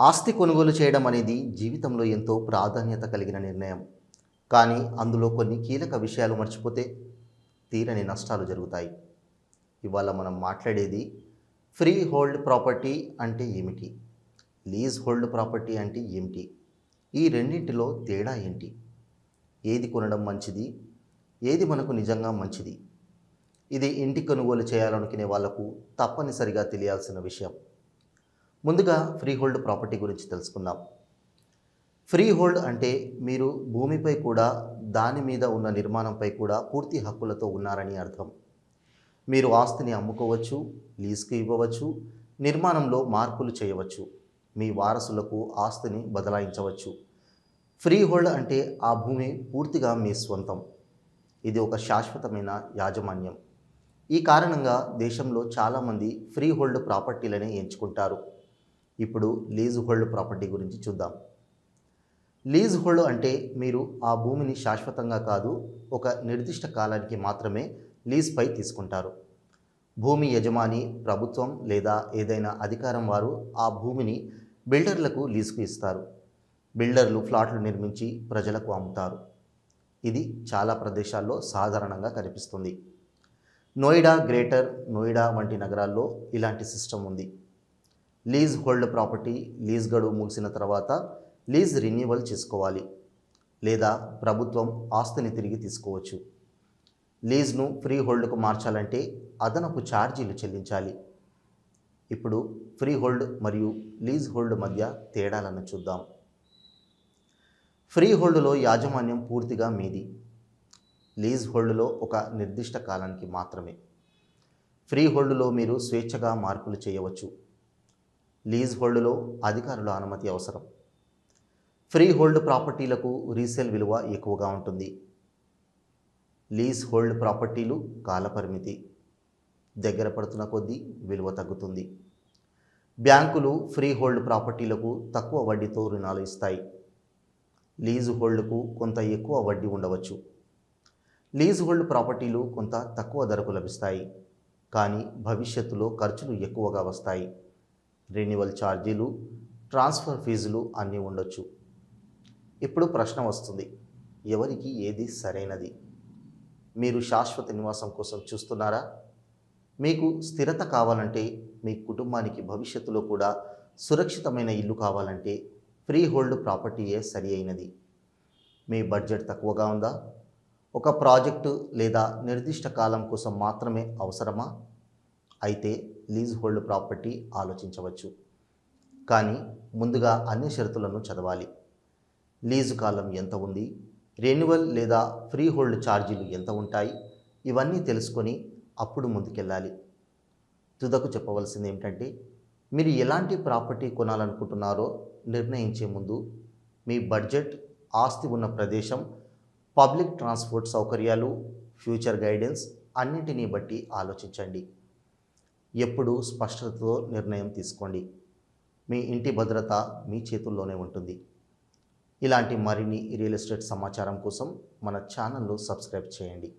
ఆస్తి కొనుగోలు చేయడం అనేది జీవితంలో ఎంతో ప్రాధాన్యత కలిగిన నిర్ణయం. కానీ అందులో కొన్ని కీలక విషయాలు మర్చిపోతే తీరని నష్టాలు జరుగుతాయి. ఇవాళ మనం మాట్లాడేది ఫ్రీ హోల్డ్ ప్రాపర్టీ అంటే ఏమిటి? లీజ్ హోల్డ్ ప్రాపర్టీ అంటే ఏమిటి? ఈ రెండింటిలో తేడా ఏంటి? ఏది కొనడం మంచిది? ఏది మనకు నిజంగా మంచిది? ఇది ఇంటి కొనుగోలు చేయాలనుకునే వాళ్ళకు తప్పనిసరిగా తెలియాల్సిన విషయం. ముందుగా ఫ్రీ హోల్డ్ ప్రాపర్టీ గురించి తెలుసుకుందాం. ఫ్రీ హోల్డ్ అంటే మీరు భూమిపై కూడా దాని మీద ఉన్న నిర్మాణంపై కూడా పూర్తి హక్కులతో ఉన్నారని అర్థం. మీరు ఆస్తిని అమ్ముకోవచ్చు లీజుకు ఇవ్వవచ్చు నిర్మాణంలో మార్పులు చేయవచ్చు మీ వారసులకు ఆస్తిని బదలాయించవచ్చు. ఫ్రీ హోల్డ్ అంటే ఆ భూమి పూర్తిగా మీ స్వంతం. ఇది ఒక శాశ్వతమైన యాజమాన్యం. ఈ కారణంగా దేశంలో చాలామంది ఫ్రీ హోల్డ్ ప్రాపర్టీలనే ఎంచుకుంటారు. ఇప్పుడు లీజ్ హోల్డ్ ప్రాపర్టీ గురించి చూద్దాం. లీజ్ హోల్డ్ అంటే మీరు ఆ భూమిని శాశ్వతంగా కాదు ఒక నిర్దిష్ట కాలానికి మాత్రమే లీజ్పై తీసుకుంటారు. భూమి యజమాని ప్రభుత్వం లేదా ఏదైనా అధికారం వారు ఆ భూమిని బిల్డర్లకు లీజుకు ఇస్తారు. బిల్డర్లు ఫ్లాట్లు నిర్మించి ప్రజలకు అమ్ముతారు. ఇది చాలా ప్రదేశాల్లో సాధారణంగా కనిపిస్తుంది. నోయిడా గ్రేటర్ నోయిడా వంటి నగరాల్లో ఇలాంటి సిస్టమ్ ఉంది. లీజ్ హోల్డ్ ప్రాపర్టీ లీజ్ గడువు ముగిసిన తర్వాత లీజ్ రెన్యువల్ చేసుకోవాలి లేదా ప్రభుత్వం ఆస్తిని తిరిగి తీసుకోవచ్చు. లీజ్ను ఫ్రీ హోల్డ్కు మార్చాలంటే అదనపు ఛార్జీలు చెల్లించాలి. ఇప్పుడు ఫ్రీ హోల్డ్ మరియు లీజ్ హోల్డ్ మధ్య తేడాలను చూద్దాం. ఫ్రీ హోల్డ్లో యాజమాన్యం పూర్తిగా మీది. లీజ్ హోల్డ్లో ఒక నిర్దిష్ట కాలానికి మాత్రమే. ఫ్రీ హోల్డ్లో మీరు స్వేచ్ఛగా మార్పులు చేయవచ్చు. లీజ్ హోల్డ్లో అధికారుల అనుమతి అవసరం. ఫ్రీ హోల్డ్ ప్రాపర్టీలకు రీసేల్ విలువ ఎక్కువగా ఉంటుంది. లీజ్ హోల్డ్ ప్రాపర్టీలు కాలపరిమితి. దగ్గర పడుతున్న కొద్దీ విలువ తగ్గుతుంది. బ్యాంకులు ఫ్రీ హోల్డ్ ప్రాపర్టీలకు తక్కువ వడ్డీతో రుణాలు ఇస్తాయి. లీజ్ హోల్డ్కు కొంత ఎక్కువ వడ్డీ ఉండవచ్చు. లీజ్ హోల్డ్ ప్రాపర్టీలు కొంత తక్కువ ధరకు లభిస్తాయి. కానీ భవిష్యత్తులో ఖర్చులు ఎక్కువగా వస్తాయి. రెన్యువల్ ఛార్జీలు ట్రాన్స్ఫర్ ఫీజులు అన్నీ ఉండొచ్చు. ఇప్పుడు ప్రశ్న వస్తుంది ఎవరికి ఏది సరైనది? మీరు శాశ్వత నివాసం కోసం చూస్తున్నారా? మీకు స్థిరత కావాలంటే మీ కుటుంబానికి భవిష్యత్తులో కూడా సురక్షితమైన ఇల్లు కావాలంటే ఫ్రీ హోల్డ్ ప్రాపర్టీయే సరి అయినది. మీ బడ్జెట్ తక్కువగా ఉందా? ఒక ప్రాజెక్టు లేదా నిర్దిష్ట కాలం కోసం మాత్రమే అవసరమా? అయితే లీజ్ హోల్డ్ ప్రాపర్టీ ఆలోచించవచ్చు. కానీ ముందుగా అన్ని షరతులను చదవాలి. లీజు కాలం ఎంత ఉంది? రెన్యువల్ లేదా ఫ్రీ హోల్డ్ ఛార్జీలు ఎంత ఉంటాయి? ఇవన్నీ తెలుసుకొని అప్పుడు ముందుకెళ్ళాలి. తుదకు చెప్పవలసింది ఏమిటంటే మీరు ఎలాంటి ప్రాపర్టీ కొనాలనుకుంటున్నారో నిర్ణయించే ముందు మీ బడ్జెట్ ఆస్తి ఉన్న ప్రదేశం పబ్లిక్ ట్రాన్స్పోర్ట్ సౌకర్యాలు ఫ్యూచర్ గైడెన్స్ అన్నింటినీ బట్టి ఆలోచించండి. ఎప్పుడు స్పష్టతతో నిర్ణయం తీసుకోండి. మీ ఇంటి భద్రత మీ చేతుల్లోనే ఉంటుంది. ఇలాంటి మరిన్ని రియల్ ఎస్టేట్ సమాచారం కోసం మన ఛానల్ను సబ్స్క్రైబ్ చేయండి.